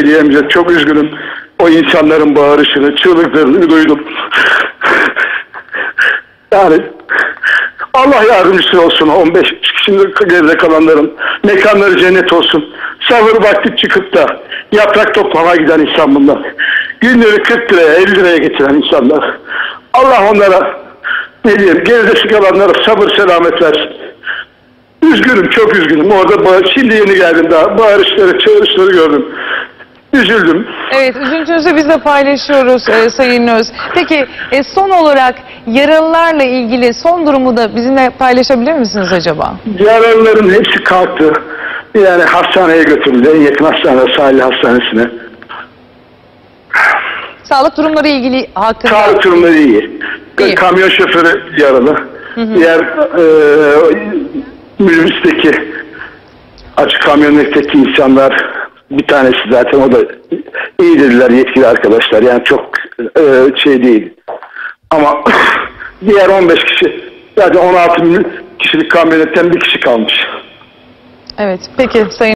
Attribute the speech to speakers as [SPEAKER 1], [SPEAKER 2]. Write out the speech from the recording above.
[SPEAKER 1] diyemeyeceğim. Çok üzgünüm. O insanların bağırışını, çığlıklarını duydum. Yani Allah yardımcısı olsun 15 kişinin geride kalanların. Mekanları cennet olsun. Sabır vakti çıkıp da yaprak toplamaya giden insan bunlar. Günleri 40 liraya 50 liraya getiren insanlar. Allah onlara ne diyeyim geride kalanlara sabır selamet versin. Üzgünüm çok üzgünüm. Orada şimdi yeni geldim daha. Bağırışları çağrışları gördüm. Üzüldüm.
[SPEAKER 2] Evet, üzüntünüzü biz de paylaşıyoruz e, Sayın Öz. Peki e, son olarak yaralılarla ilgili son durumu da bizimle paylaşabilir misiniz acaba?
[SPEAKER 1] Yaralıların hepsi kalktı. Yani hastaneye götürüldü. En yakın hastane sahil hastanesine.
[SPEAKER 2] Sağlık durumları ilgili hakkında.
[SPEAKER 1] Sağlık durumları iyi.
[SPEAKER 2] İyi.
[SPEAKER 1] Kamyon şoförü yaralı. Diğer e, minibüsteki açık kamyonetteki insanlar bir tanesi zaten o da iyi dediler yetkili arkadaşlar. Yani çok e, şey değil. Ama diğer 15 kişi zaten 16 bin kişilik kamyonetten bir kişi kalmış.
[SPEAKER 2] Evet, peki Sayın